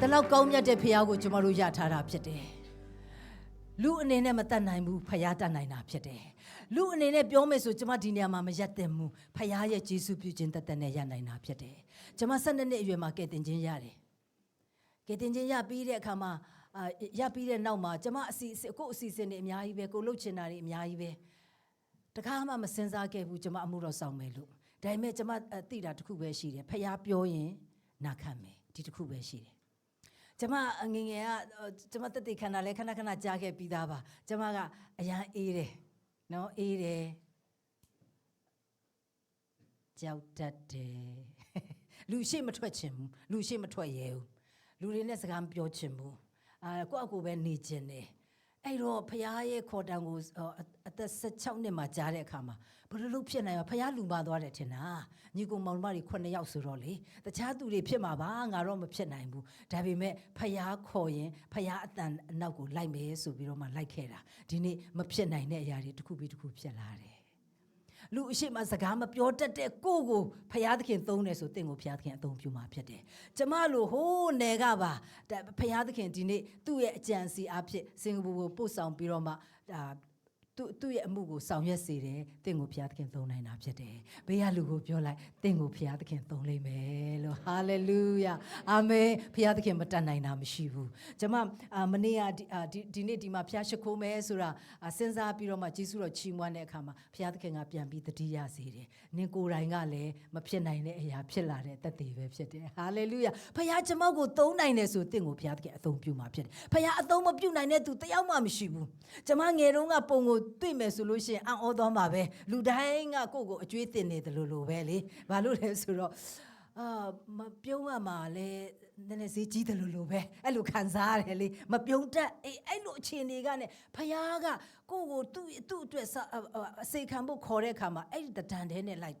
ဒီလောက်ကောင်းမြတ်တဲ့ဖခင်ကိုကျွန်တော်တို့ရထားတာဖြစ်တယ်လူအနေနဲ့မတတ်နိုင်ဘူးဖခင်တတ်နိုင်တာဖြစ်တယ်လူအနေနဲ့ပြောမယ်ဆိုကျွန်မဒီနေရာမှာမရက်တဲ့မူဖခင်ရဲ့ဂျေစုပြုခြင်းတသက်နဲ့ရနိုင်တာဖြစ်တယ်ကျွန်မ၁၂နှစ်အရွယ်မှာကဲတင်ခြင်းရတယ်ကဲတင်ခြင်းရပြီးတဲ့အခါမှာအာရပြီးတဲ့နောက်မှာကျွန်မအစီအစဉ်ကိုယ့်အစီအစဉ်တွေအများကြီးပဲကိုယ်လှုပ်ချင်တာတွေအများကြီးပဲတခါမှမစင်စားခဲ့ဘူးကျွန်မအမှုတော်ဆောင်မယ်လို့ဒါပေမဲ့ကျွန်မအသိတာတစ်ခုပဲရှိတယ်ဖခင်ပြောရင်နာခံမယ်ဒီတစ်ခုပဲရှိတယ် ကျမအငယ်ငယ်ကဟိုကျမတက်တိခန္ဓာလဲခဏခဏကြားခဲ့ပြီးသားပါကျမကအရန်အေးတယ်နော်အေးတယ်ကြောက်တတ်တယ်လူရှိမထွက်ချင်ဘူးလူရှိမထွက်ရဲဘူးလူတွေနဲ့စကားမပြောချင်ဘူးအာကိုယ့်အကူပဲနေချင်တယ် အဲ့တော့ဖရားရဲ့ခေါ်တံကိုဟိုအအသက်16နှစ်မှာကြားတဲ့အခါမှာဘယ်လိုလုပ်ဖြစ်နိုင်မှာဖရားလူပါသွားတယ်ထင်တာညီကိုမောင်မတွေ9ယောက်ဆိုတော့လေတခြားသူတွေဖြစ်မှာပါငါတော့မဖြစ်နိုင်ဘူးဒါပေမဲ့ဖရားခေါ်ရင်ဖရားအတန်အနောက်ကိုလိုက်မယ်ဆိုပြီးတော့မှလိုက်ခဲ့တာဒီနေ့မဖြစ်နိုင်တဲ့အရာတွေတစ်ခုပြီးတစ်ခုဖြစ်လာတယ် လူအရှိမစကားမပြောတတ်တဲ့ကိုကိုဖရားသခင်သုံးတယ်ဆိုတင့်ကိုဖရားသခင်အသုံးပြုမှာဖြစ်တယ်ကျမလိုဟိုးနယ်ကပါဒါဖရားသခင်ဒီနေ့သူ့ရဲ့အကြံစီအဖြစ်စင်ကာပူကိုပို့ဆောင်ပြီးတော့မှဒါ သူ့သူ့ရဲ့အမှုကိုဆောင်ရွက်စေတယ်တင့်ကိုဖရားသခင်သုံးနိုင်တာဖြစ်တယ်ဘေးကလူကိုပြောလိုက်တင့်ကိုဖရားသခင်သုံးလိမ့်မယ်လို့ဟာလေလုယာအာမင်ဖရားသခင်မတတ်နိုင်တာမရှိဘူးကျမအာမနေ့ကဒီအာဒီဒီနေ့ဒီမှာဖရားရှိခိုးမယ်ဆိုတာအာစဉ်းစားပြီးတော့မှဂျေစုတော်ချီးမွမ်းတဲ့အခါမှာဖရားသခင်ကပြန်ပြီးတတိယစေတယ်နင်ကိုယ်တိုင်ကလည်းမဖြစ်နိုင်တဲ့အရာဖြစ်လာတဲ့တက်တည်ပဲဖြစ်တယ်ဟာလေလုယာဖရားကျမကိုသုံးနိုင်တယ်ဆိုတင့်ကိုဖရားသခင်အသုံးပြုမှာဖြစ်တယ်ဖရားအသုံးမပြုနိုင်တဲ့သူတယောက်မှမရှိဘူးကျမငယ်တုန်းကပုံကိုတွေ့မယ်ဆိုလို့ရှိရင်အံ့ဩသွားမှာပဲလူတိုင်းကကိုယ့်ကိုအကျွေးတင်နေတယ်လို့လို့ပဲလေဘာလို့လဲဆိုတော့အာမပြုံးရမှာလဲနည်းနည်းဈေးကြီးတယ်လို့လို့ပဲအဲ့လိုခံစားရတယ်လေမပြုံးတတ်အေးအဲ့လိုအခြေအနေကနဲ့ဖခင်ကကိုယ့်ကိုသူ့သူ့အတွက်စအအစေခံဖို့ခေါ်တဲ့အခါမှာအဲ့ဒီတဒံတဲနဲ့လိုက်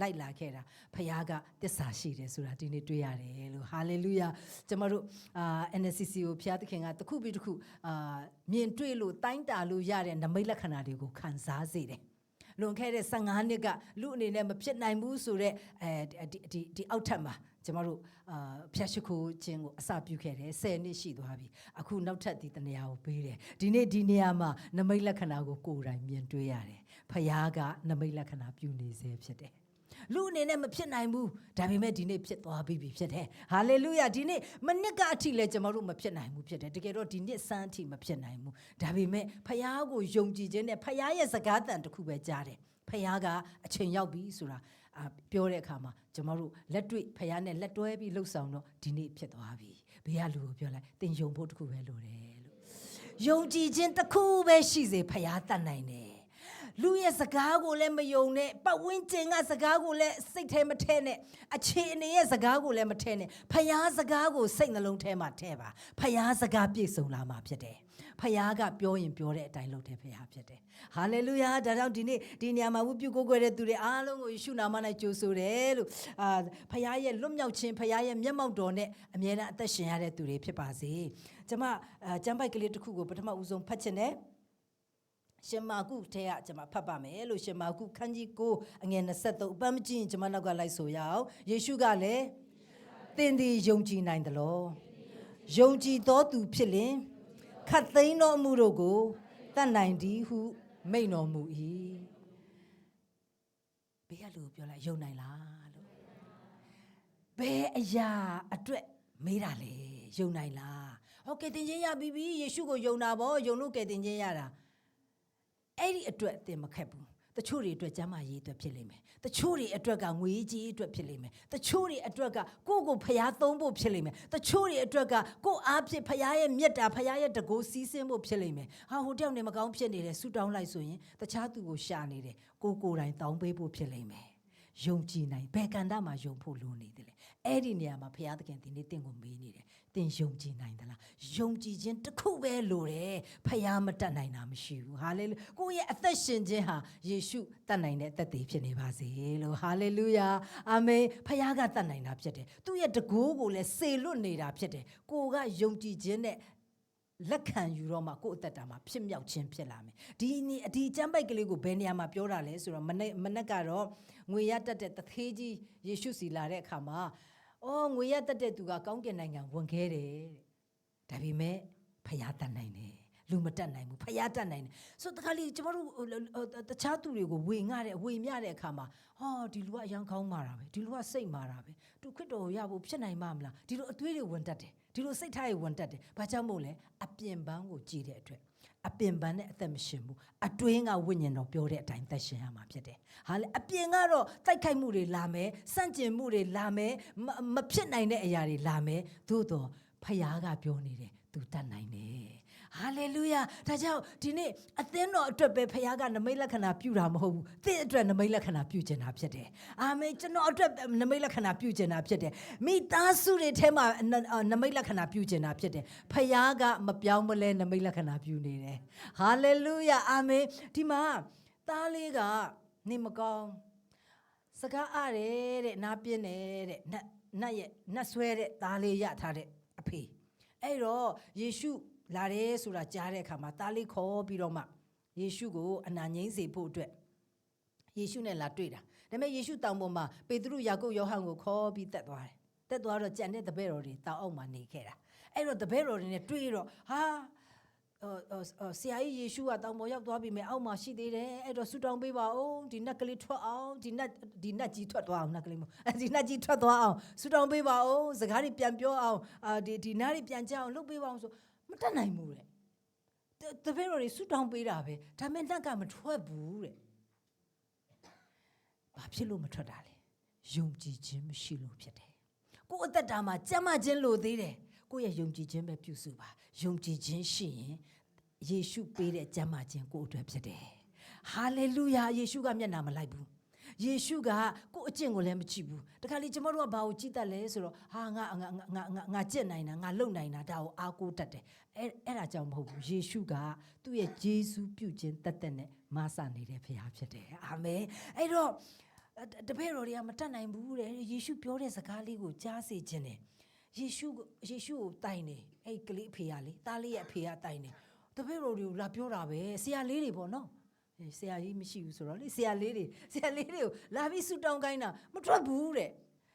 လိုက်လာခဲ့တာဖခင်ကတစ္ဆာရှိတယ်ဆိုတာဒီနေ့တွေ့ရတယ်လို့ဟာလေလုယာကျမတို့အာ NCC ကိုဖခင်သခင်ကတစ်ခုပြီးတစ်ခုအာမြင်တွေ့လို့တိုင်းတာလို့ရတဲ့နမိတ်လက္ခဏာတွေကိုခံစားစေတယ်လွန်ခဲ့တဲ့15နှစ်ကလူအနေနဲ့မဖြစ်နိုင်ဘူးဆိုတော့အဲဒီဒီဒီအောက်ထပ်မှာကျမတို့အာဖျက်ရှိခိုးခြင်းကိုအစပြုခဲ့တယ်10နှစ်ရှိသွားပြီအခုနောက်ထပ်ဒီတနေရာကိုပေးတယ်ဒီနေ့ဒီနေရာမှာနမိတ်လက္ခဏာကိုကိုယ်တိုင်မြင်တွေ့ရတယ်ဖခင်ကနမိတ်လက္ခဏာပြုနေစေဖြစ်တယ် လူအနေနဲ့မဖြစ်နိုင်ဘူးဒါပေမဲ့ဒီနေ့ဖြစ်သွားပြီဖြစ်တယ်ဟာလေလုယာဒီနေ့မနစ်ကအထိလည်းကျွန်တော်တို့မဖြစ်နိုင်ဘူးဖြစ်တယ်တကယ်တော့ဒီနှစ်စမ်းအထိမဖြစ်နိုင်ဘူးဒါပေမဲ့ဖခင်ကိုယုံကြည်ခြင်းနဲ့ဖခင်ရဲ့စကားတန်တစ်ခုပဲကြားတယ်ဖခင်ကအချိန်ရောက်ပြီဆိုတာအာပြောတဲ့အခါမှာကျွန်တော်တို့လက်တွေ့ဖခင်နဲ့လက်တွဲပြီးလှုပ်ဆောင်တော့ဒီနေ့ဖြစ်သွားပြီဘေးကလူကိုပြောလိုက်သင်ယုံဖို့တစ်ခုပဲလိုတယ်လို့ယုံကြည်ခြင်းတစ်ခုပဲရှိစေဖခင်တတ်နိုင်တယ် လူရဲ့စကားကိုလည်းမယုံနဲ့ပတ်ဝန်းကျင်ကစကားကိုလည်းစိတ်ထဲမထဲနဲ့အခြေအနေရဲ့စကားကိုလည်းမထဲနဲ့ဖျားစကားကိုစိတ်နှလုံးထဲမှာထဲပါဖျားစကားပြည့်စုံလာမှာဖြစ်တယ်ဖျားကပြောရင်ပြောတဲ့အတိုင်းလုပ်တယ်ဖျားဖြစ်တယ်ဟာလေလုယာဒါကြောင့်ဒီနေ့ဒီညမှာဝုပြုကိုးကွယ်တဲ့သူတွေအားလုံးကိုယေရှုနာမ၌ကြိုဆိုတယ်လို့အာဖျားရဲ့လွတ်မြောက်ခြင်းဖျားရဲ့မျက်မှောက်တော်နဲ့အမြဲတမ်းအသက်ရှင်ရတဲ့သူတွေဖြစ်ပါစေကျွန်မအာကျမ်းပိုက်ကလေးတစ်ခုကိုပထမဦးဆုံးဖတ်ချင်တယ် ရှင်မာကုထဲကကျွန်မဖတ်ပါမယ်လို့ရှင်မာကုခန်းကြီးကိုအငယ်23အပန်းမကြည့်ရင်ကျွန်မနောက်ကလိုက်ဆိုရအောင်ယေရှုကလည်းသင်သည်ယုံကြည်နိုင်သလားယုံကြည်သောသူဖြစ်လင်ခတ်သိမ်းသောအမှုတို့ကိုတတ်နိုင်သည်ဟုမိန့်တော်မူ၏ဘေးကလူကိုပြောလိုက်ယုံနိုင်လားလို့ဘယ်အရာအတွက်မေးတာလဲယုံနိုင်လားဟုတ်ကဲ့တင်ချင်းရပြီပြီယေရှုကိုယုံတာဗောယုံလို့ကဲတင်ချင်းရတာ အဲ့ဒီအတွက်အတင်မခက်ဘူးတချို့တွေအတွက်ကျမ်းမာရေးအတွက်ဖြစ်လိမ့်မယ်တချို့တွေအတွက်ကငွေကြီးအတွက်ဖြစ်လိမ့်မယ်တချို့တွေအတွက်ကကိုယ့်ကိုဖျားသုံးဖို့ဖြစ်လိမ့်မယ်တချို့တွေအတွက်ကကိုယ့်အားဖြင့်ဖျားရဲ့မြတ်တာဖျားရဲ့တကိုးစီးဆင်းဖို့ဖြစ်လိမ့်မယ်ဟာဟိုတယောက်နေမကောင်းဖြစ်နေတယ်ဆူတောင်းလိုက်ဆိုရင်တခြားသူကိုရှာနေတယ်ကိုကိုယ်တိုင်တောင်းပေးဖို့ဖြစ်လိမ့်မယ် ယုံကြည်နိုင်ဘယ်ကန္တမှာယုံဖို့လိုနေတယ်လေအဲ့ဒီနေရာမှာဘုရားသခင်ဒီနေ့တင့်ကိုမေးနေတယ်တင်ယုံကြည်နိုင်သလားယုံကြည်ခြင်းတစ်ခုပဲလိုတယ်ဖခင်မတတ်နိုင်တာမရှိဘူးဟာလေလုကိုယ့်ရဲ့အသက်ရှင်ခြင်းဟာယေရှုတတ်နိုင်တဲ့အသက်သေးဖြစ်နေပါစေလို့ဟာလေလုယာအာမင်ဖခင်ကတတ်နိုင်တာဖြစ်တယ်သူ့ရဲ့တကိုးကိုလည်းစေလွတ်နေတာဖြစ်တယ်ကိုကယုံကြည်ခြင်းနဲ့ လက်ခံယူတော့မှကိုယ့်အသက်တာမှာဖြစ်မြောက်ခြင်းဖြစ်လာမယ်ဒီနေ့ဒီကျမ်းပိုက်ကလေးကိုဘယ်နေရာမှာပြောတာလဲဆိုတော့မနေ့မနေ့ကတော့ငွေရတတ်တဲ့တသေးကြီးယေရှုစီလာတဲ့အခါမှာအော်ငွေရတက်တဲ့သူကကောင်းကင်နိုင်ငံဝင်ခဲ့တယ်တဲ့ဒါပေမဲ့ဖျားတတ်နိုင်တယ်လူမတက်နိုင်ဘူးဖျားတတ်နိုင်တယ်ဆိုတော့တခါလေကျမတို့ဟိုဟိုတခြားသူတွေကိုဝေငှတဲ့ဝေမျှတဲ့အခါမှာဟာဒီလူကအရန်ကောင်းမာတာပဲဒီလူကစိတ်မာတာပဲသူခရစ်တော်ကိုရဖို့ဖြစ်နိုင်မှာမလားဒီလိုအသွေးတွေဝင်တက်တယ် ဒီလိုစိတ်ထားတွေဝင်တက်တယ်ဘာကြောင့်မို့လဲအပြင်ပန်းကိုကြည်တဲ့အတွက်အပင်ပန်းနဲ့အသက်မရှင်ဘူးအတွင်းကဝိညာဉ်တော်ပြောတဲ့အတိုင်းသက်ရှင်ရမှာဖြစ်တယ်ဟာလေအပြင်ကတော့တိုက်ခိုက်မှုတွေလာမယ်စန့်ကျင်မှုတွေလာမယ်မမဖြစ်နိုင်တဲ့အရာတွေလာမယ်သို့တော့ဖခင်ကပြောနေတယ်သူတတ်နိုင်တယ် ဟာလေလုယာဒါကြောင့်ဒီနေ့အသင်းတော်အတွက်ပဲဖခင်ကနမိတ်လက္ခဏာပြုတာမဟုတ်ဘူးသင်အတွက်နမိတ်လက္ခဏာပြုကျင်တာဖြစ်တယ်အာမင်ကျွန်တော်အတွက်နမိတ်လက္ခဏာပြုကျင်တာဖြစ်တယ်မိသားစုတွေထဲမှာနနမိတ်လက္ခဏာပြုကျင်တာဖြစ်တယ်ဖခင်ကမပြောင်းမလဲနမိတ်လက္ခဏာပြုနေတယ်ဟာလေလုယာအာမင်ဒီမှာသားလေးကနေမကောင်းစကားအားတယ်တဲ့နားပြင်းတယ်တဲ့နတ်နတ်ရဲ့နတ်ဆွဲတဲ့သားလေးရထားတဲ့အဖေအဲ့တော့ယေရှု လာတယ်ဆိုတာကြားတဲ့အခါမှာသားလေးခေါ်ပြီးတော့မှယေရှုကိုအနာငိမ့်စေဖို့အတွက်ယေရှုနဲ့လာတွေ့တာဒါပေမဲ့ယေရှုတောင်ပေါ်မှာပေတရုယာကုပ်ယောဟန်ကိုခေါ်ပြီးတက်သွားတယ်တက်သွားတော့ကြံတဲ့တပည့်တော်တွေတောင်အောက်မှာနေခဲ့တာအဲ့တော့တပည့်တော်တွေနဲ့တွေ့တော့ဟာဟိုဆရာကြီးယေရှုကတောင်ပေါ်ရောက်သွားပြီမဲ့အောက်မှာရှိသေးတယ်အဲ့တော့ဆူတောင်းပေးပါဦးဒီနတ်ကလေးထွက်အောင်ဒီနတ်ဒီနတ်ကြီးထွက်သွားအောင်နတ်ကလေးမဒီနတ်ကြီးထွက်သွားအောင်ဆူတောင်းပေးပါဦးစကားတွေပြန်ပြောအောင်အာဒီဒီနားတွေပြန်ကြအောင်လုပ်ပေးပါအောင်ဆို မတတ်နိုင်ဘူးတဲ့တပည့်တော်တွေဆူတောင်းပေးတာပဲဒါမဲ့နတ်ကမထွက်ဘူးတဲ့ဘာဖြစ်လို့မထွက်တာလဲယုံကြည်ခြင်းမရှိလို့ဖြစ်တယ်ကိုယ်အသက်တာမှာကြမ်းမခြင်းလို့သေးတယ်ကိုယ့်ရဲ့ယုံကြည်ခြင်းပဲပြုစုပါယုံကြည်ခြင်းရှိရင်ယေရှုပေးတဲ့ကြမ်းမခြင်းကိုယ့်အတွက်ဖြစ်တယ်ဟာလေလုယာယေရှုကမျက်နာမလိုက်ဘူး ယေရှုကကိုယ့်အကျင့်ကိုလည်းမကြည့်ဘူးတခါလေကျမတို့ကဘာကိုကြည့်တတ်လဲဆိုတော့ဟာငါငါငါငါငါငါကျင့်နိုင်တာငါလုံနိုင်တာဒါကိုအားကိုးတတ်တယ်အဲအဲ့ဒါကြောင့်မဟုတ်ဘူးယေရှုကသူ့ရဲ့ဂျေဇုပြုခြင်းတတ်တဲ့နဲ့မဆနေတဲ့ဖခင်ဖြစ်တယ်အာမင်အဲ့တော့တပည့်တော်တွေကမတတ်နိုင်ဘူးတဲ့ယေရှုပြောတဲ့စကားလေးကိုကြားစေခြင်းတယ်ယေရှုယေရှုကိုတိုင်နေအဲ့ကလေးအဖေကလေတားလေးရဲ့အဖေကတိုင်နေတပည့်တော်တွေကိုလာပြောတာပဲဆရာလေးတွေပေါ့နော် ဆရာကြီးမရှိဘူးဆိုတော့လေဆရာလေးတွေဆရာလေးတွေကိုလာပြီးဆူတောင်းခိုင်းတာမထွက်ဘူးတဲ့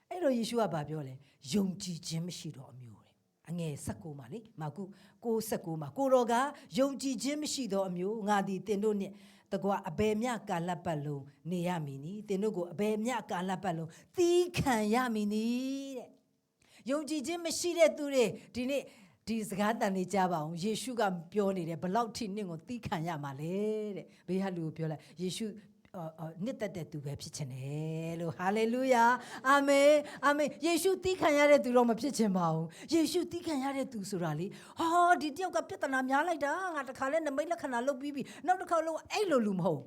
အဲ့တော့ယေရှုကဗာပြောလဲယုံကြည်ခြင်းမရှိတော့အမျိုးတဲ့အငယ်16မှာလေမာကု6:16မှာကိုတော်ကယုံကြည်ခြင်းမရှိတော့အမျိုးငါသည်တင်တို့နဲ့တကွာအဘယ်မြကာလပတ်လုံးနေရမည်နီတင်တို့ကိုအဘယ်မြကာလပတ်လုံးသီးခံရမည်နီတဲ့ယုံကြည်ခြင်းမရှိတဲ့သူတွေဒီနေ့ ဒီစကားတန်လေးကြားပါအောင်ယေရှုကပြောနေတယ်ဘလောက်ထိနင့်ကိုသီးခံရမှာလဲတဲ့ဘေးဟလူကိုပြောလိုက်ယေရှုနှစ်သက်တဲ့သူပဲဖြစ်ချင်တယ်လို့ဟာလေလုယာအာမင်အာမင်ယေရှုသီးခံရတဲ့သူတော့မဖြစ်ချင်ပါဘူးယေရှုသီးခံရတဲ့သူဆိုတာလေဟောဒီတယောက်ကပြဿနာများလိုက်တာငါတခါလဲနမိတ်လက္ခဏာလုပ်ပြီးပြီနောက်တစ်ခါလုံးအဲ့လိုလူမဟုတ်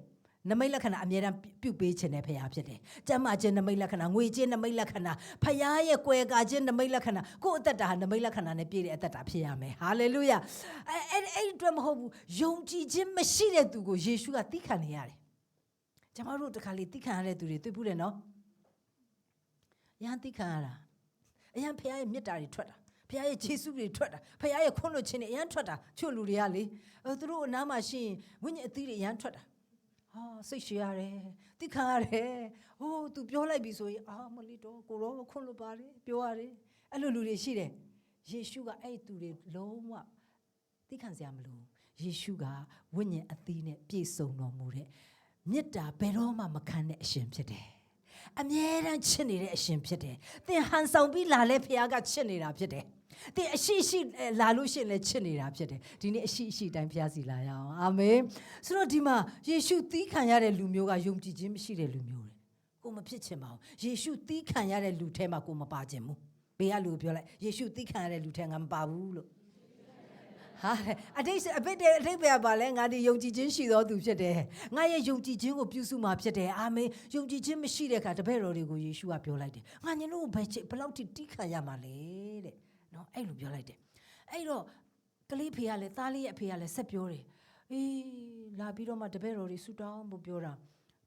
နမိတ်လက္ခဏာအမြဲတမ်းပြုတ်ပေးခြင်းနဲ့ဖရားဖြစ်တယ်။ကျမ်းမာခြင်းနမိတ်လက္ခဏာငွေခြင်းနမိတ်လက္ခဏာဖရားရဲ့ကွယ်ကာခြင်းနမိတ်လက္ခဏာကိုယ့်အသက်တာဟာနမိတ်လက္ခဏာနဲ့ပြည့်တဲ့အသက်တာဖြစ်ရမယ်။ဟာလေလုယာ။အဲအဲ့အဲ့ဒီအတွက်မဟုတ်ဘူး။ယုံကြည်ခြင်းမရှိတဲ့သူကိုယေရှုကသိခံနေရတယ်။ကျမတို့တခါလေသိခံရတဲ့သူတွေတွေ့ဘူးတယ်နော်။ရန်သိခံရတာ။အရန်ဖရားရဲ့မေတ္တာတွေထွက်တာ။ဖခင်ရဲ့ခြေဆုပ်တွေထွက်တာဖခင်ရဲ့ခွန်းလွှတ်ခြင်းတွေအရန်ထွက်တာချို့လူတွေကလေအဲသူတို့အနားမှာရှိရင်ဝိညာဉ်အသီးတွေအရန်ထွက်တာ ဟာစိတ်ရှည်ရတယ်တိခံရတယ်ဟိုး तू ပြောလိုက်ပြီဆိုရင်အာမလီတော့ကိုရောခွန်းလို့ပါတယ်ပြောရတယ်အဲ့လိုလူတွေရှိတယ်ယေရှုကအဲ့သူတွေလုံးဝတိခံစရာမလိုယေရှုကဝိညာဉ်အသီးနဲ့ပြည့်စုံတော်မူတဲ့မေတ္တာဘယ်တော့မှမခံတဲ့အရှင်ဖြစ်တယ် အမြဲတမ်းချစ်နေတဲ့အရှင်ဖြစ်တယ်သင်ဟန်ဆောင်ပြီးလာလဲဖခင်ကချစ်နေတာဖြစ်တယ်။ဒီအရှိရှိလာလို့ရှိရင်လည်းချစ်နေတာဖြစ်တယ်။ဒီနေ့အရှိအရှိတိုင်းဖျားစီလာရအောင်။အာမင်။ဆိုတော့ဒီမှာယေရှုသီးခံရတဲ့လူမျိုးကယုံကြည်ခြင်းမရှိတဲ့လူမျိုးတွေ။ကိုမဖြစ်ချင်ပါဘူး။ယေရှုသီးခံရတဲ့လူထဲမှာကိုမပါခြင်းဘူး။ဘေးကလူပြောလိုက်ယေရှုသီးခံရတဲ့လူထဲငါမပါဘူးလို့ ဟာအတိတ်အဘိတဲ့အတိတ်ပဲပါလဲငါဒီယုံကြည်ခြင်းရှိသောသူဖြစ်တယ်ငါရဲ့ယုံကြည်ခြင်းကိုပြုစုမှာဖြစ်တယ်အာမင်ယုံကြည်ခြင်းမရှိတဲ့အခါတပည့်တော်တွေကိုယေရှုကပြောလိုက်တယ်ငါညတို့ဘယ်ဘယ်လောက်ထိတိခံရမှာလဲတဲ့နော်အဲ့လိုပြောလိုက်တယ်အဲ့တော့ကလေးဖေကလည်းသားလေးရဲ့အဖေကလည်းဆက်ပြောတယ်အေးလာပြီးတော့မှတပည့်တော်တွေဆူတောင်းဖို့ပြောတာ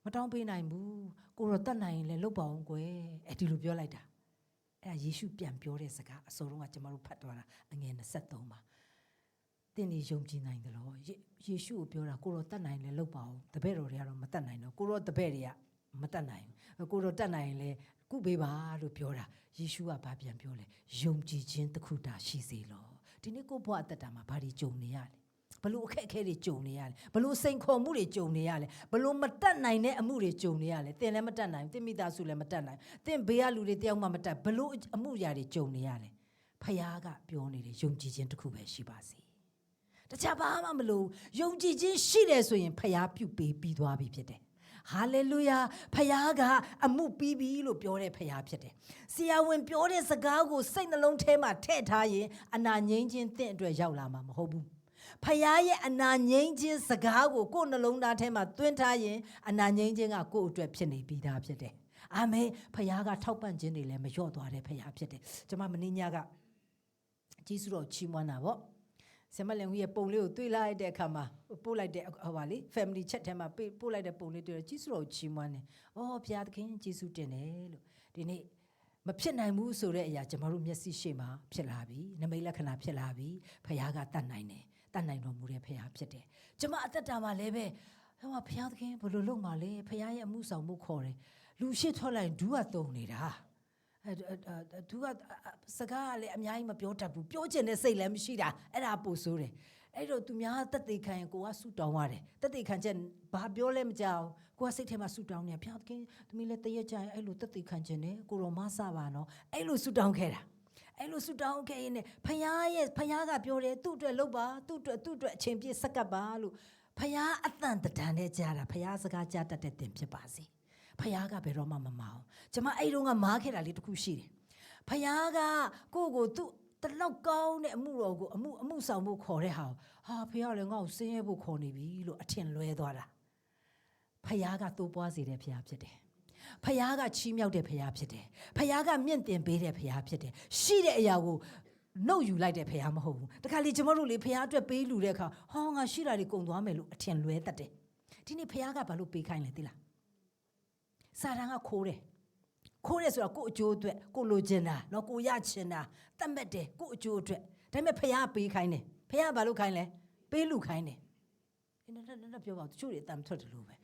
မတောင်းပေးနိုင်ဘူးကိုတော့တတ်နိုင်ရင်လည်းလုပ်ပါအောင်ကွယ်အဲ့ဒီလိုပြောလိုက်တာအဲ့ဒါယေရှုပြန်ပြောတဲ့စကားအစောတုန်းကကျွန်တော်တို့ဖတ်သွားတာအငယ်23မှာ တင်းနေယုံကြည်နိုင်တယ်လို့ယေရှုကိုပြောတာကိုတော့တတ်နိုင်လဲလုပ်ပါအောင်တပည့်တော်တွေကတော့မတတ်နိုင်တော့ကိုတော့တပည့်တွေကမတတ်နိုင်ဘူးကိုတော့တတ်နိုင်ရင်လဲကုပေးပါလို့ပြောတာယေရှုကဘာပြန်ပြောလဲယုံကြည်ခြင်းတစ်ခုတာရှိစေလောဒီနေ့ကိုယ့်ဘဝအသက်တာမှာဘာတွေကြုံနေရလဲဘလို့အခက်အခဲတွေကြုံနေရလဲဘလို့စိန်ခေါ်မှုတွေကြုံနေရလဲဘလို့မတက်နိုင်တဲ့အမှုတွေကြုံနေရလဲသင်လည်းမတက်နိုင်ဘူးသင်မိသားစုလည်းမတက်နိုင်သင်ဘေးကလူတွေတယောက်မှမတက်ဘလို့အမှုရာတွေကြုံနေရလဲဖခင်ကပြောနေတယ်ယုံကြည်ခြင်းတစ်ခုပဲရှိပါစေ တခြားဘာမှမလို့ယုံကြည်ခြင်းရှိတယ်ဆိုရင်ဖခင်ပြုပေးပြီးသွားပြီဖြစ်တယ်ဟာလေလုယာဖခင်ကအမှုပြီးပြီလို့ပြောတဲ့ဖခင်ဖြစ်တယ်။ဆရာဝန်ပြောတဲ့စကားကိုစိတ်နှလုံးထဲမှာထည့်ထားရင်အနာငြိမ်းခြင်းတင့်အတွက်ရောက်လာမှာမဟုတ်ဘူး။ဖခင်ရဲ့အနာငြိမ်းခြင်းစကားကိုကိုယ်နှလုံးသားထဲမှာသွင်းထားရင်အနာငြိမ်းခြင်းကကိုယ့်အတွက်ဖြစ်နေပြီးသားဖြစ်တယ်။အာမင်ဖခင်ကထောက်ပံ့ခြင်းတွေလည်းမလျော့သွားတဲ့ဖခင်ဖြစ်တယ်။ကျွန်မမင်းညကကြီးစုတော်ချီးမွမ်းတာပေါ့။ ဆမလင်ကြီးရဲ့ပုံလေးကိုတွေ့လိုက်တဲ့အခါမှာပို့လိုက်တဲ့ဟောပါလေ family chat ထဲမှာပို့လိုက်တဲ့ပုံလေးတွေ့တော့ကြီးစုတော်ချီးမွမ်းတယ်။အော်ဘုရားသခင်ကြီးစုတင်တယ်လို့ဒီနေ့မဖြစ်နိုင်ဘူးဆိုတဲ့အရာကျမတို့မျက်စိရှိမှဖြစ်လာပြီ။နမိတ်လက္ခဏာဖြစ်လာပြီ။ဖခင်ကတတ်နိုင်တယ်။တတ်နိုင်တော်မူတဲ့ဖခင်ဖြစ်တယ်။ကျမအသက်တာမှာလည်းပဲဟောဘုရားသခင်ဘယ်လိုလုပ်မှလဲဖခင်ရဲ့အမှုဆောင်မှုခေါ်တယ်။လူရှိထွက်လိုက်ဒူးကတုံနေတာ။အဲ သူကစကားကလည်းအများကြီးမပြောတတ်ဘူးပြောချင်တဲ့စိတ်လည်းမရှိတာအဲ့ဒါပို့ဆိုးတယ်အဲ့တော့သူများတက်သေးခံရင်ကိုကဆူတောင်းရတယ်တက်သေးခံချက်ဘာပြောလဲမကြောက်ကိုကစိတ်ထဲမှာဆူတောင်းနေဖျားသခင်သမီးလည်းတရက်ကြရင်အဲ့လိုတက်သေးခံခြင်းနဲ့ကိုရောမဆပါနော်အဲ့လိုဆူတောင်းခဲ့တာအဲ့လိုဆူတောင်းခဲ့ရင်ဖခင်ရဲ့ဖခင်ကပြောတယ်သူ့အတွက်လုပ်ပါသူ့အတွက်သူ့အတွက်အချိန်ပြည့်စက္ကပ်ပါလို့ဖခင်အတန်တန်နဲ့ကြားတာဖခင်စကားကြားတတ်တဲ့တင်ဖြစ်ပါစေ ဖခင်ကဘယ်တော့မှမမအောင်ကျမအဲ့တုန်းကမားခဲ့တာလေးတစ်ခုရှိတယ်ဖခင်ကကိုကိုသူ့တလောက်ကောင်းတဲ့အမှုတော်ကိုအမှုအမှုဆောင်ဖို့ခေါ်တဲ့ဟာဟာဖခင်လည်းငါ့ကိုဆင်းရဲဖို့ခေါ်နေပြီလို့အထင်လွဲသွားတာဖခင်ကတိုးပွားစေတဲ့ဖခင်ဖြစ်တယ်ဖခင်ကချီးမြှောက်တဲ့ဖခင်ဖြစ်တယ်ဖခင်ကမြင့်တင်ပေးတဲ့ဖခင်ဖြစ်တယ်ရှိတဲ့အရာကိုနှုတ်ယူလိုက်တဲ့ဖခင်မဟုတ်ဘူးတခါလေကျမတို့လေဖခင်အတွက်ပေးလူတဲ့အခါဟောငါရှိတာတွေကုန်သွားမယ်လို့အထင်လွဲတတ်တယ်ဒီနေ့ဖခင်ကဘာလို့ပေးခိုင်းလဲသိလား စာတန်ကခိုးတယ်ခိုးတယ်ဆိုတော့ကို့အကျိုးအတွက်ကိုလိုချင်တာเนาะကိုရချင်တာတတ်မဲ့တယ်ကို့အကျိုးအတွက်ဒါပေမဲ့ဖះပေးခိုင်းတယ်ဖះဘာလို့ခိုင်းလဲပေးလူခိုင်းတယ်ဒီနေ့တော့ပြောပါဦးတချို့တွေအတမ်းထွက်တယ်လို့ပဲ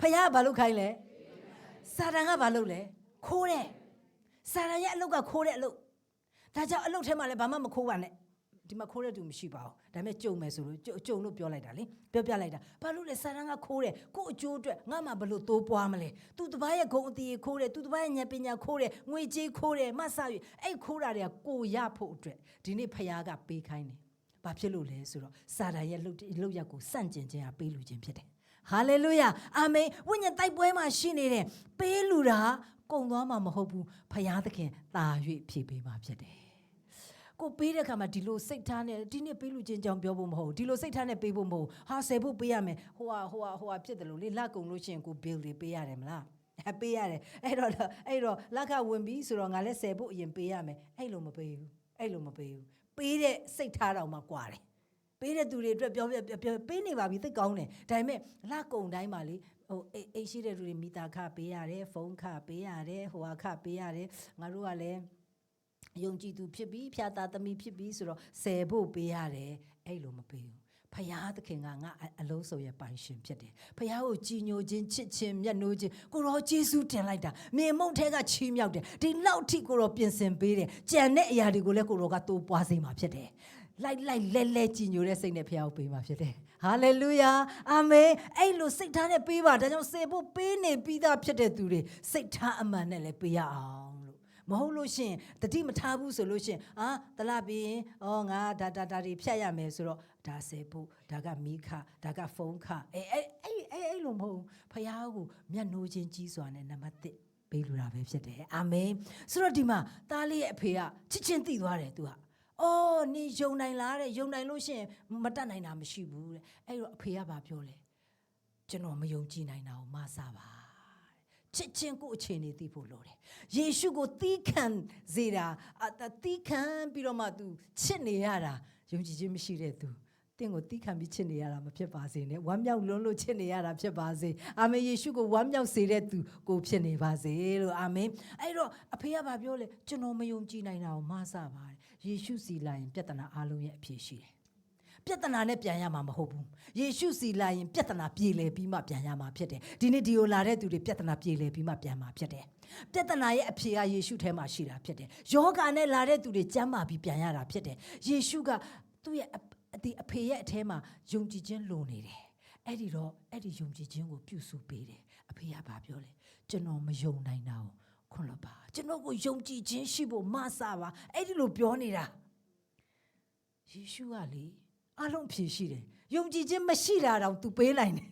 ဖះဘာလို့ခိုင်းလဲစာတန်ကဘာလို့လဲခိုးတယ်စာတန်ရဲ့အလုပ်ကခိုးတဲ့အလုပ်ဒါကြောင့်အလုပ်ထဲမှာလည်းဘာမှမခိုးပါနဲ့ ဒီမှာခိုးတဲ့သူမရှိပါဘူးဒါပေမဲ့ကြုံမယ်ဆိုလို့ကြုံလို့ပြောလိုက်တာလေပြောပြလိုက်တာဘာလို့လဲဆန္ဒကခိုးတယ်ကို့အကျိုးအတွက်ငါမှဘလို့တိုးပွားမလဲသူတပားရဲ့ဂုံအတီခိုးတယ်သူတပားရဲ့ဉာဏ်ပညာခိုးတယ်ငွေကြေးခိုးတယ်မဆ၍အဲ့ခိုးတာတွေကကိုရဖို့အတွက်ဒီနေ့ဖခင်ကပေးခိုင်းတယ်ဘာဖြစ်လို့လဲဆိုတော့စာတန်ရဲ့လှုပ်လှုပ်ရက်ကိုစန့်ကျင်ခြင်းဟာပေးလူခြင်းဖြစ်တယ်ဟာလေလုယာအာမင်ဝိညာဉ်တိုက်ပွဲမှာရှိနေတဲ့ပေးလူတာကုံသွားမှာမဟုတ်ဘူးဖခင်သခင်တာ၍ဖြည့်ပေးမှာဖြစ်တယ် ကိုပေးတဲ့အခါမှာဒီလိုစိတ်ထားနဲ့ဒီနေ့ပေးလူချင်းကြောင်ပြောဖို့မဟုတ်ဒီလိုစိတ်ထားနဲ့ပေးဖို့မဟုတ်ဟာဆယ်ဖို့ပေးရမယ်ဟိုဟာဟိုဟာဟိုဟာဖြစ်တယ်လို့လေလက်ကုံလို့ရှိရင်ကို bill တွေပေးရတယ်မလားအပေးရတယ်အဲ့တော့အဲ့တော့လက်ကဝင်ပြီဆိုတော့ငါလည်းဆယ်ဖို့အရင်ပေးရမယ်အဲ့လိုမပေးဘူးအဲ့လိုမပေးဘူးပေးတဲ့စိတ်ထားတော့မှကွာတယ်ပေးတဲ့သူတွေအတွက်ပြောပြောပေးနေပါပြီသိကောင်းတယ်ဒါပေမဲ့လကုံတိုင်းမှာလေဟိုအိတ်ရှိတဲ့လူတွေမိသားခပေးရတယ်ဖုန်းခပေးရတယ်ဟိုဟာခပေးရတယ်ငါတို့ကလည်း ယုံကြည်သူဖြစ်ပြီးဖြာတာသမီးဖြစ်ပြီးဆိုတော့ဆယ်ဖို့ပေးရတယ်အဲ့လိုမပေးဘူးဖယားသခင်ကငါအလုံးစုံရဲ့ပိုင်ရှင်ဖြစ်တယ်ဖယားကိုကြည်ညိုခြင်းချစ်ခြင်းမျက်နှိုးခြင်းကိုရောဂျေစုတင်လိုက်တာမြေမုတ်ထဲကချီးမြှောက်တယ်ဒီလောက်ထိကိုရောပြင်ဆင်ပေးတယ်ကြံတဲ့အရာတွေကိုလည်းကိုရောကတိုးပွားစေမှာဖြစ်တယ်လိုက်လိုက်လဲလဲကြည်ညိုတဲ့စိတ်နဲ့ဖယားကိုပေးမှာဖြစ်တယ်ဟာလေလုယာအာမင်အဲ့လိုစိတ်ထားနဲ့ပေးပါဒါကြောင့်စေဖို့ပေးနေပြီးသားဖြစ်တဲ့သူတွေစိတ်ထားအမှန်နဲ့လည်းပေးရအောင် မဟုတ်လို့ရှင်တတိမထားဘူးဆိုလို့ရှင်အာတလပြီးရင်ဩငါဒါဒါဒါတွေဖြတ်ရမယ်ဆိုတော့ဒါဆယ်ဖို့ဒါကမီးခဒါကဖုန်းခအဲအဲအဲအဲလိုမဟုတ်ဖះကိုမျက်နှိုးချင်းကြီးစွာနဲ့နံပါတ်1ပေးလူတာပဲဖြစ်တယ်အာမင်ဆိုတော့ဒီမှာသားလေးရဲ့အဖေကချစ်ချင်းသိသွားတယ်သူကအော်နေယုံနိုင်လားတဲ့ယုံနိုင်လို့ရှင်မတတ်နိုင်တာမရှိဘူးတဲ့အဲ့တော့အဖေကဘာပြောလဲကျွန်တော်မယုံကြည်နိုင်တာကိုမဆပါ ချစ်ချင်းကိုအခြေအနေသိဖို့လိုတယ်။ယေရှုကိုသီးခံစေတာအသီးခံပြီးတော့မှ तू ချစ်နေရတာယုံကြည်ခြင်းမရှိတဲ့ तू တင့်ကိုသီးခံပြီးချစ်နေရတာမဖြစ်ပါစေနဲ့ဝမ်းမြောက်လွန်းလို့ချစ်နေရတာဖြစ်ပါစေအာမင်ယေရှုကိုဝမ်းမြောက်စေတဲ့သူကိုဖြစ်နေပါစေလို့အာမင်အဲ့တော့အဖေကဘာပြောလဲကျွန်တော်မယုံကြည်နိုင်တာကိုမဆပါတယ်ယေရှုစီလာရင်ပြဿနာအလုံးရဲ့အဖြစ်ရှိတယ် ပြဿနာနဲ့ပြန်ရမှာမဟုတ်ဘူးယေရှုစီလာရင်ပြဿနာပြေလည်ပြီးမှပြန်ရမှာဖြစ်တယ်ဒီနေ့ဒီကိုလာတဲ့သူတွေပြဿနာပြေလည်ပြီးမှပြန်မှာဖြစ်တယ်ပြဿနာရဲ့အဖြေကယေရှုထဲမှာရှိတာဖြစ်တယ်ယောဂာနဲ့လာတဲ့သူတွေကျမ်းမာပြီးပြန်ရတာဖြစ်တယ်ယေရှုကသူ့ရဲ့အဒီအဖေရဲ့အထဲမှာယုံကြည်ခြင်းလိုနေတယ်အဲ့ဒီတော့အဲ့ဒီယုံကြည်ခြင်းကိုပြုစုပေးတယ်အဖေကဘာပြောလဲကျွန်တော်မယုံနိုင်တာကိုခွန်လပါကျွန်တော်ကိုယုံကြည်ခြင်းရှိဖို့မဆပါအဲ့ဒီလိုပြောနေတာယေရှုကလေ အလုံးဖြေရှိတယ်ယုံကြည်ခြင်းမရှိတာတော့ तू ပေးလိုက်တယ်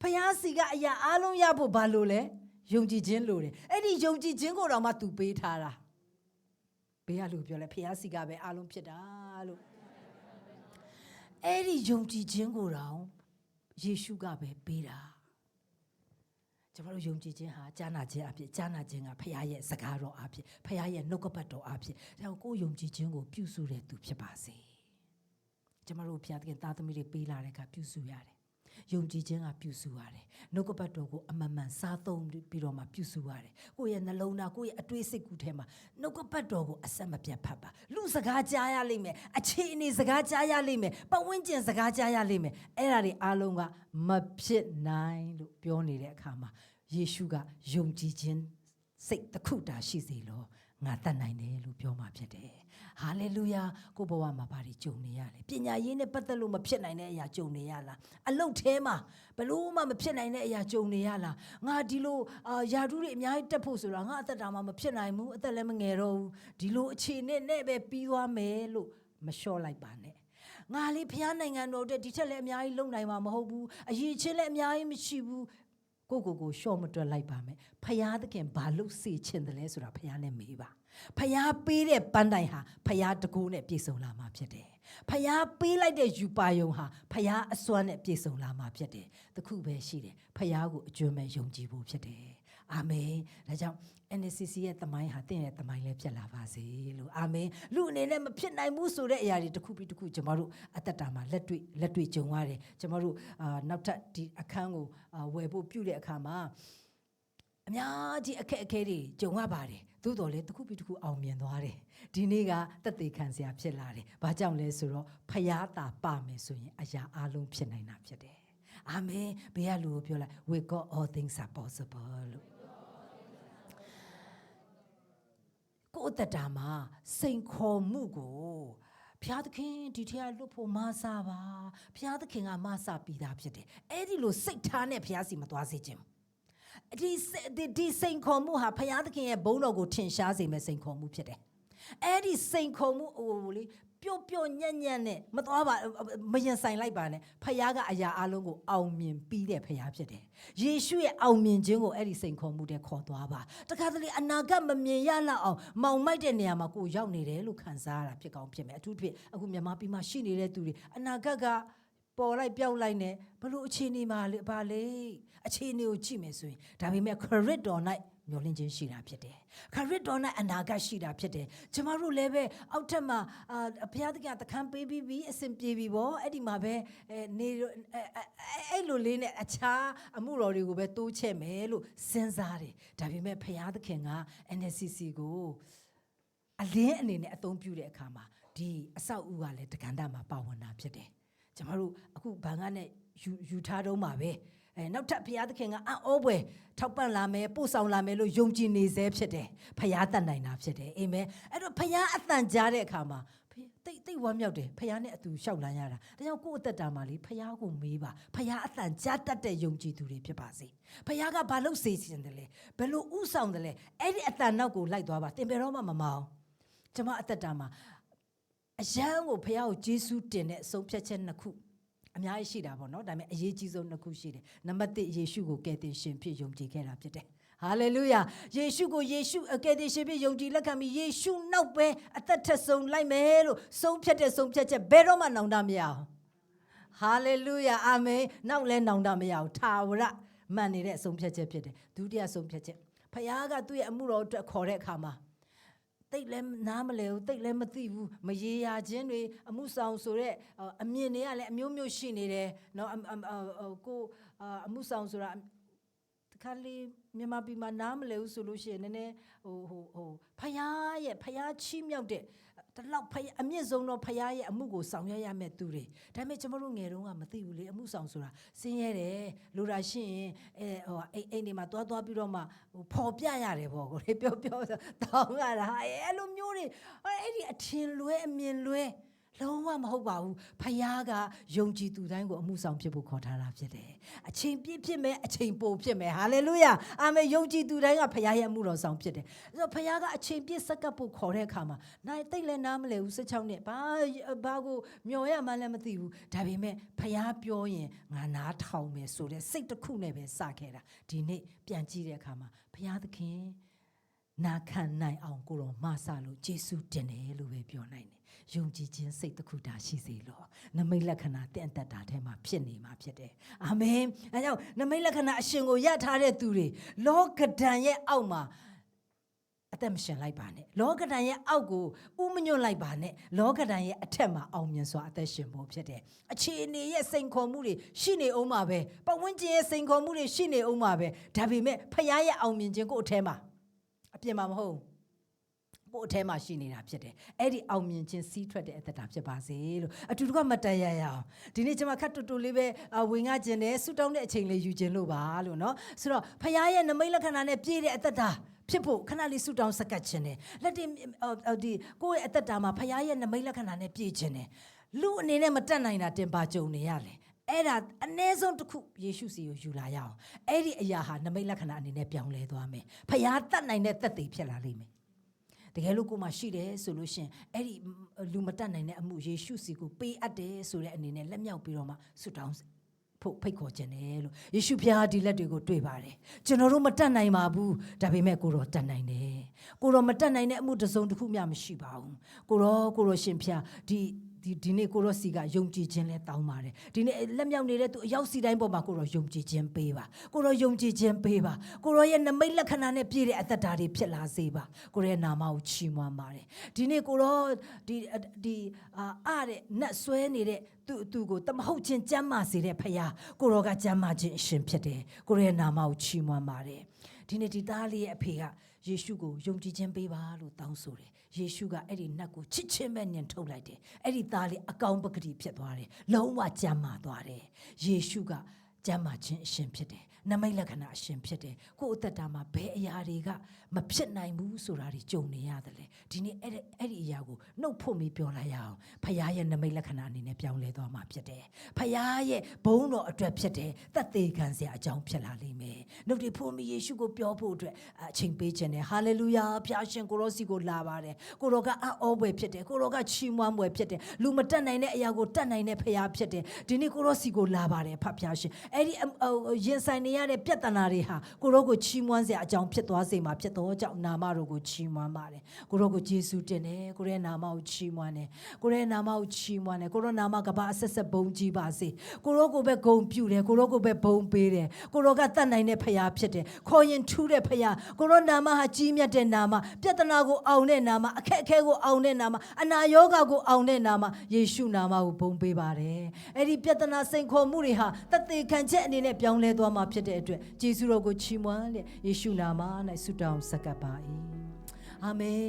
ဖယားစီကအရာအလုံးရဖို့ဘာလို့လဲယုံကြည်ခြင်းလိုတယ်အဲ့ဒီယုံကြည်ခြင်းကိုတော့မှ तू ပေးထားတာဘေးကလူပြောလဲဖယားစီကပဲအလုံးဖြစ်တာလို့အဲ့ဒီယုံကြည်ခြင်းကိုတော့ယေရှုကပဲပေးတာကျွန်တော်တို့ယုံကြည်ခြင်းဟာကြားနာခြင်းအဖြစ်ကြားနာခြင်းကဖခင်ရဲ့စကားတော်အဖြစ်ဖခင်ရဲ့နှုတ်ကပတ်တော်အဖြစ်ဒါကိုကိုယ်ယုံကြည်ခြင်းကိုပြုစုတဲ့သူဖြစ်ပါစေ ကျွန်တော်တို့ဖခင်တကယ်သားသမီးတွေပေးလာတဲ့အခါပြုစုရတယ်ယုံကြည်ခြင်းကပြုစုရတယ်နှုတ်ကပတ်တော်ကိုအမှန်မှန်စားသုံးပြီးတော့မှပြုစုရတယ်ကိုယ့်ရဲ့နှလုံးသားကိုယ့်ရဲ့အတွေးစိတ်ကူးထဲမှာနှုတ်ကပတ်တော်ကိုအဆက်မပြတ်ဖတ်ပါလူစကားကြားရလိမ့်မယ်အခြေအနေစကားကြားရလိမ့်မယ်ပတ်ဝန်းကျင်စကားကြားရလိမ့်မယ်အဲ့ဒါတွေအားလုံးကမဖြစ်နိုင်လို့ပြောနေတဲ့အခါမှာယေရှုကယုံကြည်ခြင်းစိတ်တစ်ခုတာရှိစေလို့ ငါတတ်နိုင်တယ်လို့ပြောမှာဖြစ်တယ်ဟာလေလုယာကိုယ့်ဘဝမှာဘာတွေကြုံနေရလဲပညာရေးနဲ့ပတ်သက်လို့မဖြစ်နိုင်တဲ့အရာကြုံနေရလားအလုတ်ထဲမှာဘလို့မှမဖြစ်နိုင်တဲ့အရာကြုံနေရလားငါဒီလိုအာယာတုတွေအများကြီးတက်ဖို့ဆိုတာငါအသက်တာမှာမဖြစ်နိုင်ဘူးအသက်လည်းမငယ်တော့ဘူးဒီလိုအခြေအနေနဲ့ပဲပြီးသွားမယ်လို့မလျှော့လိုက်ပါနဲ့ငါလေးဖျားနိုင်ငံတော်အတွက်ဒီထက်လည်းအများကြီးလုံနိုင်မှာမဟုတ်ဘူးအရေးချင်းလည်းအများကြီးမရှိဘူး ကိုကိုကိုရှော့မတွက်လိုက်ပါမယ်ဖယားသခင်ဘာလို့စေချင်တယ်လဲဆိုတာဖယားနဲ့မေးပါဖယားပေးတဲ့ပန်းတိုင်ဟာဖယားတကူနဲ့ပြည့်စုံလာမှာဖြစ်တယ်ဖယားပေးလိုက်တဲ့ယူပါယုံဟာဖယားအစွမ်းနဲ့ပြည့်စုံလာမှာဖြစ်တယ်တခုပဲရှိတယ်ဖယားကိုအကျွမ်းမဲ့ယုံကြည်ဖို့ဖြစ်တယ် အာမင်ဒါကြောင့် NCC ရဲ့တမိုင်းဟာတင့်ရဲ့တမိုင်းလည်းဖြစ်လာပါစေလို့အာမင်လူအနေနဲ့မဖြစ်နိုင်ဘူးဆိုတဲ့အရာတွေတစ်ခုပြီးတစ်ခုကျွန်တော်တို့အသက်တာမှာလက်တွေ့လက်တွေ့ကြုံရတယ်ကျွန်တော်တို့အာနောက်ထပ်ဒီအခန်းကိုအာဝယ်ဖို့ပြုတဲ့အခါမှာအများကြီးအခက်အခဲတွေကြုံရပါတယ်သို့တော်လည်းတစ်ခုပြီးတစ်ခုအောင်မြင်သွားတယ်ဒီနေ့ကတက်သေးခံစရာဖြစ်လာတယ်ဘာကြောင့်လဲဆိုတော့ဖယားတာပါမယ်ဆိုရင်အရာအလုံးဖြစ်နိုင်တာဖြစ်တယ်အာမင်ဘေးကလူကိုပြောလိုက် with God all things are possible လို့ ကိုယ့်အသက်တာမှာစိန်ခေါ်မှုကိုဘုရားသခင်ဒီထက်လွတ်ဖို့မဆာပါဘုရားသခင်ကမဆာပြီးသားဖြစ်တယ်အဲ့ဒီလိုစိတ်ထားနဲ့ဘုရားစီမသွားစေခြင်းဒီဒီဒီစိန်ခေါ်မှုဟာဘုရားသခင်ရဲ့ဘုန်းတော်ကိုထင်ရှားစေမဲ့စိန်ခေါ်မှုဖြစ်တယ်အဲ့ဒီစိန်ခေါ်မှုဟိုလေ ပျော့ပျော့ညံ့ညံ့နဲ့မသွားပါမရင်ဆိုင်လိုက်ပါနဲ့ဖခင်ကအရာအလုံးကိုအောင်မြင်ပြီးတဲ့ဖခင်ဖြစ်တယ်။ယေရှုရဲ့အောင်မြင်ခြင်းကိုအဲ့ဒီစိန်ခေါ်မှုတဲ့ခေါ်သွားပါ။တခါတလေအနာဂတ်မမြင်ရလောက်အောင်မောင်မိုက်တဲ့နေရာမှာကိုရောက်နေတယ်လို့ခံစားရတာဖြစ်ကောင်းဖြစ်မယ်။အထူးသဖြင့်အခုမြန်မာပြည်မှာရှိနေတဲ့သူတွေအနာဂတ်ကပေါ်လိုက်ပြောက်လိုက်နဲ့ဘလို့အခြေအနေမှာလဲဘာလဲအခြေအနေကိုကြည့်မယ်ဆိုရင်ဒါပေမဲ့ credit တော် night မျောလင့်ခြင်းရှိတာဖြစ်တယ်။ခရစ်တော်နဲ့အနာဂတ်ရှိတာဖြစ်တယ်။ကျမတို့လည်းပဲအောက်ထက်မှာအာဘုရားသခင်တခမ်းပေးပြီးပြီးအစဉ်ပြေပြီပေါ့အဲ့ဒီမှာပဲအဲနေအဲ့လိုလေးနဲ့အခြားအမှုတော်တွေကိုပဲတိုးချက်မယ်လို့စဉ်းစားတယ်။ဒါပေမဲ့ဘုရားသခင်က NCC ကိုအလင်းအနေနဲ့အသုံးပြုတဲ့အခါမှာဒီအဆောက်အဦကလည်းတက္ကန္တမှာပါဝင်တာဖြစ်တယ်။ကျမတို့အခုဘန်ကနဲ့ယူယူထားတော့မှာပဲ။ အဲနောက်ထပ်ဘုရားသခင်ကအံ့ဩဖွယ်ထောက်ပံ့လာမယ်ပို့ဆောင်လာမယ်လို့ယုံကြည်နေစေဖြစ်တယ်ဘုရားတတ်နိုင်တာဖြစ်တယ်အာမင်အဲ့တော့ဘုရားအသံကြားတဲ့အခါမှာတိတ်တိတ်ဝမ်းမြောက်တယ်ဖခင်နဲ့အတူရှောက်လန်းရတာဒါကြောင့်ကိုယ့်အသက်တာမှာလေဖခင်ကိုမေးပါဖခင်အသံကြားတတ်တဲ့ယုံကြည်သူတွေဖြစ်ပါစေဖခင်ကဘာလို့စေချင်တယ်လဲဘယ်လိုဥဆောင်တယ်လဲအဲ့ဒီအသံနောက်ကိုလိုက်သွားပါတင်ပေတော့မှမမောင်းကျမအသက်တာမှာအယံကိုဖခင်ကိုဂျေစုတင်တဲ့အဆုံးဖြတ်ချက်နှစ်ခု အများကြီးရှိတာပေါ့နော်ဒါပေမဲ့အရေးကြီးဆုံးနှစ်ခုရှိတယ်နံပါတ်1ယေရှုကိုကယ်တင်ရှင်ဖြစ်ယုံကြည်ခဲ့တာဖြစ်တယ်ဟာလေလုယာယေရှုကိုယေရှုအကယ်တင်ရှင်ဖြစ်ယုံကြည်လက်ခံပြီးယေရှုနောက်ပဲအသက်ထက်ဆုံးလိုက်မယ်လို့ဆုံးဖြတ်တဲ့ဆုံးဖြတ်ချက်ဘယ်တော့မှနောင်တမရအောင်ဟာလေလုယာအာမင်နောက်လဲနောင်တမရအောင်ထာဝရမှန်နေတဲ့အဆုံးဖြတ်ချက်ဖြစ်တယ်ဒုတိယဆုံးဖြတ်ချက်ဖခင်ကသူ့ရဲ့အမှုတော်အတွက်ခေါ်တဲ့အခါမှာ တိတ်လဲနားမလဲဘူးတိတ်လဲမသိဘူးမရေရာခြင်းတွေအမှုဆောင်ဆိုတဲ့အမြင်တွေကလည်းအမျိုးမျိုးရှိနေတယ်နော်ကိုအမှုဆောင်ဆိုတာတခါလေမြန်မာပြည်မှာနားမလဲဘူးဆိုလို့ရှိရင်နည်းနည်းဟိုဟိုဟိုဖယားရဲ့ဖယားချီးမြောက်တဲ့ တလောက်ဖယားအမြင့်ဆုံးတော့ဖယားရဲ့အမှုကိုဆောင်ရွက်ရမယ့်သူတွေဒါပေမဲ့ကျွန်တော်တို့ငယ်တုန်းကမသိဘူးလေအမှုဆောင်ဆိုတာဆင်းရဲတယ်လူရာရှိရင်အဲဟိုအိမ်အိမ်ဒီမှာတွားတွားပြီးတော့မှဟိုပေါ်ပြရတယ်ပေါ့ကိုလေပြောပြောတောင်းရတာဟာအဲ့လိုမျိုးတွေအဲ့ဒီအထင်လွဲအမြင်လွဲ လုံးဝမဟုတ်ပါဘူးဖယားကယုံကြည်သူတိုင်းကိုအမှုဆောင်ဖြစ်ဖို့ခေါ်ထားတာဖြစ်တယ်အချိန်ပြည့်ဖြစ်မယ်အချိန်ပိုဖြစ်မယ်ဟာလေလုယာအာမင်ယုံကြည်သူတိုင်းကဖယားရဲ့အမှုတော်ဆောင်ဖြစ်တယ်အဲ့တော့ဖယားကအချိန်ပြည့်စက္ကပ်ဖို့ခေါ်တဲ့အခါမှာနိုင်တိတ်လည်းနားမလဲဘူး16နှစ်ဘာဘာကိုမျော်ရမှလည်းမသိဘူးဒါပေမဲ့ဖယားပြောရင်ငါနားထောင်မယ်ဆိုတဲ့စိတ်တစ်ခုနဲ့ပဲစခဲ့တာဒီနေ့ပြန်ကြည့်တဲ့အခါမှာဖယားသခင်နာခံနိုင်အောင်ကိုတော်မဆလို့ယေရှုတင်တယ်လို့ပဲပြောနိုင်တယ် ယုံကြည်ခြင်းစိတ်တစ်ခုတာရှိစေလို့နမိတ်လက္ခဏာတင့်တက်တာထဲမှာဖြစ်နေမှာဖြစ်တယ်အာမင်အဲကြောင့်နမိတ်လက္ခဏာအရှင်ကိုရထားတဲ့သူတွေလောကဒဏ်ရဲ့အောက်မှာအသက်မရှင်လိုက်ပါနဲ့လောကဒဏ်ရဲ့အောက်ကိုဥမညွတ်လိုက်ပါနဲ့လောကဒဏ်ရဲ့အထက်မှာအောင်မြင်စွာအသက်ရှင်ဖို့ဖြစ်တယ်အခြေအနေရဲ့စိန်ခေါ်မှုတွေရှိနေအောင်ပါပဲပတ်ဝန်းကျင်ရဲ့စိန်ခေါ်မှုတွေရှိနေအောင်ပါပဲဒါပေမဲ့ဖခင်ရဲ့အောင်မြင်ခြင်းကိုအထဲမှာအပြင်မှာမဟုတ် ပို့အထဲမှာရှိနေတာဖြစ်တယ်အဲ့ဒီအောင်မြင်ခြင်းစီးထွက်တဲ့အသက်တာဖြစ်ပါစေလို့အတူတူကမတန်ရရအောင်ဒီနေ့ကျွန်မခက်တူတူလေးပဲဝင်ငှခြင်းနဲ့ဆူတောင်းတဲ့အချိန်လေးယူခြင်းလို့ပါလို့နော်ဆိုတော့ဖခင်ရဲ့နမိတ်လက္ခဏာနဲ့ပြည့်တဲ့အသက်တာဖြစ်ဖို့ခဏလေးဆူတောင်းစကတ်ခြင်းနဲ့လက်တင်ဒီကိုယ့်ရဲ့အသက်တာမှာဖခင်ရဲ့နမိတ်လက္ခဏာနဲ့ပြည့်ခြင်းနဲ့လူအနေနဲ့မတက်နိုင်တာတင်ပါကြုံနေရတယ်အဲ့ဒါအ ਨੇ ဆုံးတစ်ခုယေရှုစီကိုယူလာရအောင်အဲ့ဒီအရာဟာနမိတ်လက္ခဏာအနေနဲ့ပြောင်းလဲသွားမယ်ဖခင်တတ်နိုင်တဲ့သက်သေဖြစ်လာလိမ့်မယ် တကယ်လို့ကိုယ်မရှိတယ်ဆိုလို့ရှရင်အဲ့ဒီလူမတတ်နိုင်တဲ့အမှုယေရှုစီကိုပေးအပ်တယ်ဆိုတဲ့အနေနဲ့လက်မြောက်ပြီးတော့မှဆုတောင်းဖို့ဖိတ်ခေါ်ခြင်းတယ်လို့ယေရှုဖျားဒီလက်တွေကိုတွေ့ပါတယ်ကျွန်တော်တို့မတတ်နိုင်ပါဘူးဒါပေမဲ့ကိုတော်တတ်နိုင်တယ်ကိုတော်မတတ်နိုင်တဲ့အမှုတစ်စုံတစ်ခုမျှမရှိပါဘူးကိုတော်ကိုတော်ရှင်ဖျားဒီ ဒီဒီနေ့ကိုရောစီကယုံကြည်ခြင်းလဲတောင်းပါတယ်ဒီနေ့လက်မြောက်နေတဲ့သူအရောက်စီတိုင်းပေါ်မှာကိုရောယုံကြည်ခြင်းပေးပါကိုရောယုံကြည်ခြင်းပေးပါကိုရောရဲ့နမိတ်လက္ခဏာနဲ့ပြည့်တဲ့အသက်တာတွေဖြစ်လာစေပါကိုရောရဲ့နာမကိုချီးမွမ်းပါတယ်ဒီနေ့ကိုရောဒီဒီအာအားတဲ့နတ်ဆွဲနေတဲ့သူ့သူကိုတမဟုတ်ခြင်းကြမ်းမာစေတဲ့ဖခင်ကိုရောကကြမ်းမာခြင်းအရှင်ဖြစ်တယ်ကိုရောရဲ့နာမကိုချီးမွမ်းပါတယ်ဒီနေ့ဒီသားလေးရဲ့အဖေကယေရှုကိုယုံကြည်ခြင်းပေးပါလို့တောင်းဆိုတယ် ယေရှုကအဲ့ဒီနတ်ကိုချစ်ချင်းပဲညင်ထုတ်လိုက်တယ်အဲ့ဒီသားလေးအကောင်ပကတိဖြစ်သွားတယ်လုံးဝကြမ်းမာသွားတယ်ယေရှုကကြမ်းမာခြင်းအရှင်ဖြစ်တယ်နမိတ်လက္ခဏာအရှင်ဖြစ်တယ်ကိုယ့်အသက်တာမှာဘယ်အရာတွေကမဖြစ်နိုင်ဘူးဆိုတာတွေကြုံနေရတယ်လေဒီနေ့အဲ့ဒီအဲ့ဒီအရာကိုနှုတ်ဖို့ပြီးပြောလိုက်ရအောင်ဖခင်ရဲ့နမိတ်လက္ခဏာအနေနဲ့ပြောင်းလဲသွားမှာဖြစ်တယ်ဖခင်ရဲ့ဘုန်းတော်အတွက်ဖြစ်တယ်သက်သေခံစရာအကြောင်းဖြစ်လာလိမ့်မယ်နှုတ်တွေဖို့ပြီးယေရှုကိုပြောဖို့အတွက်အချိန်ပေးခြင်းနဲ့ဟာလေလုယာဖခင်ရှင်ကိုရောစီကိုလာပါတယ်ကိုရောကအံ့ဩဖွယ်ဖြစ်တယ်ကိုရောကချီးမွမ်းဖွယ်ဖြစ်တယ်လူမတက်နိုင်တဲ့အရာကိုတက်နိုင်တဲ့ဖခင်ဖြစ်တယ်ဒီနေ့ကိုရောစီကိုလာပါတယ်ဖခင်ရှင်အဲ့ဒီရင်ဆိုင်နေရတဲ့ပြဿနာတွေဟာကိုရောကိုချီးမွမ်းစရာအကြောင်းဖြစ်သွားစေမှာဖြစ်တော့ကြောင့်နာမတော်ကိုချီးမွမ်းပါတယ်ကိုရောကိုယေရှုတင်တယ်ကိုရောနာမကိုချီးမွမ်းတယ်ကိုရောနာမကိုချီးမွမ်းတယ်ကိုရောနာမကဘာအဆက်ဆက်ဘုံကြီးပါစေကိုရောကိုပဲဂုံပြူတယ်ကိုရောကိုပဲဘုံပေးတယ်ကိုရောကတတ်နိုင်တဲ့ဖခင်ဖြစ်တယ်ခေါ်ရင်ထူးတဲ့ဖခင်ကိုရောနာမဟာကြီးမြတ်တဲ့နာမပြဿနာကိုအောင်တဲ့နာမအခက်အခဲကိုအောင်တဲ့နာမအနာရောဂါကိုအောင်တဲ့နာမယေရှုနာမကိုဘုံပေးပါတယ်အဲ့ဒီပြဿနာစိန်ခေါ်မှုတွေဟာတသက်ခံချက်အနေနဲ့ပြောင်းလဲသွားမှာဖြစ်တဲ့အတွက်ယေရှုတော်ကိုချီးမွမ်းတဲ့ယေရှုနာမ၌ဆုတောင်းဆက်ကပ်ပါ၏အာမင်